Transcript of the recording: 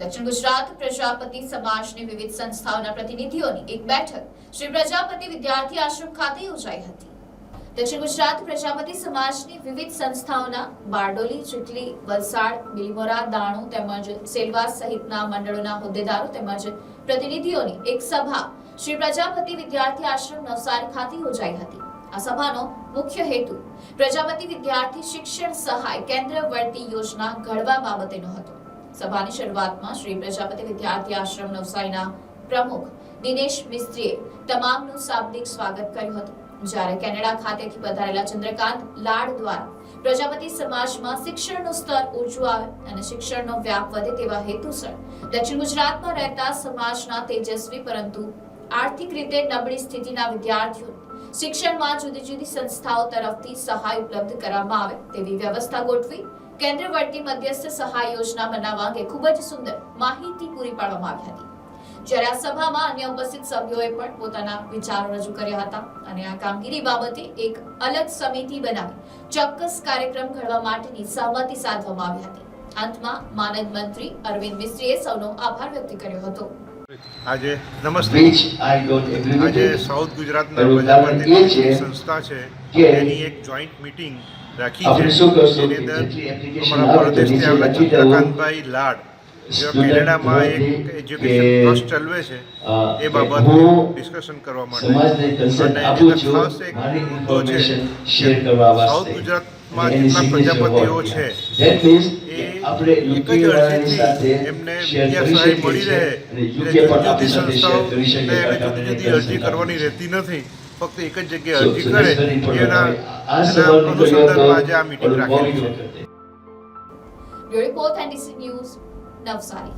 દક્ષિણ ગુજરાત પ્રજાપતિ સમાજની વિવિધ સંસ્થાઓના પ્રતિનિધિઓની એક બેઠક શ્રી પ્રજાપતિ વિદ્યાર્થી આશ્રમ ખાતે યોજાઈ હતી. દક્ષિણ ગુજરાત પ્રજાપતિ સમાજની વિવિધ સંસ્થાઓના બારડોલી, ચીટલી, વલસાડ, બિલીમોરા, દાણુ તેમજ સેલવાસ સહિતના મંડળોના હોદ્દેદારો તેમજ પ્રતિનિધિઓની એક સભા શ્રી પ્રજાપતિ વિદ્યાર્થી આશ્રમ નવસારી ખાતે યોજાઈ હતી. આ સભાનો મુખ્ય હેતુ પ્રજાપતિ વિદ્યાર્થી શિક્ષણ સહાય કેન્દ્ર વર્તી યોજના ઘડવા બાબતેનો હતો. સભાની શરૂઆતમાં શ્રી પ્રજાપતિ વિદ્યાર્થી આશ્રમ નવસારીના પ્રમુખ દિનેશ મિસ્ત્રીએ તમામનું શાબ્દિક સ્વાગત કર્યું હતું. જ્યારે કેનેડા ખાતેથી પધારેલા ચંદ્રકાંત લાડ દ્વારા પ્રજાપતિ સમાજમાં શિક્ષણનું સ્તર ઊંચું આવે અને શિક્ષણનો વ્યાપ વધે તેવા હેતુસર દક્ષિણ ગુજરાતમાં રહેતા સમાજના તેજસ્વી પરંતુ આર્થિક રીતે નબળી સ્થિતિના વિદ્યાર્થીઓ શિક્ષણમાં જુદી જુદી સંસ્થાઓ તરફથી સહાય ઉપલબ્ધ કરવામાં આવે તેવી વ્યવસ્થા ગોઠવી કેન્દ્રવર્તી મધ્યસ્થ સહાય યોજના બનાવવા અંગે ખૂબ જ સુંદર માહિતી પૂરી પાડવામાં આવી હતી. જ્યારે આ સભામાં અન્ય ઉપસ્થિત સભ્યોએ પણ પોતાના વિચારો રજૂ કર્યા હતા અને આ કામગીરી બાબતે એક અલગ સમિતિ બનાવી ચોક્કસ કાર્યક્રમ ઘડવા માટેની સહમતિ સાધવામાં આવી હતી. અંતમાં માનદ મંત્રી અરવિંદ મિસ્ત્રીએ સૌનો આભાર વ્યક્ત કર્યો હતો. આજે નમસ્તે. આજે સાઉથ ગુજરાતના પ્રજાપતિ સંસ્થા છે એની એક જોઈન્ટ મીટિંગ રાખી છે જેની અંદર અમારા પરદેશથી આવેલા ચંદ્રકાંતભાઈ લાડ જે કેનેડામાં એક એજ્યુકેશન ટ્રસ્ટ ચલાવે છે એ બાબતે ડિસ્કશન કરવા માટે અને એની ખાસ એક મુદ્દો છે. information share કરવા સાઉથ વાસ્તે. જેટલા પ્રજાપતિઓ છે એ એક જ અરજીથી એમને વિદ્યા સહાય મળી રહે એટલે જુદી જુદી જુદી જુદી અરજી કરવાની રહેતી નથી ફક્ત એક જ જગ્યાએ અરજી કરે. એના અનુસંધાનમાં આજે આ મીટિંગ રાખેલી છે. Report NDC news Navsari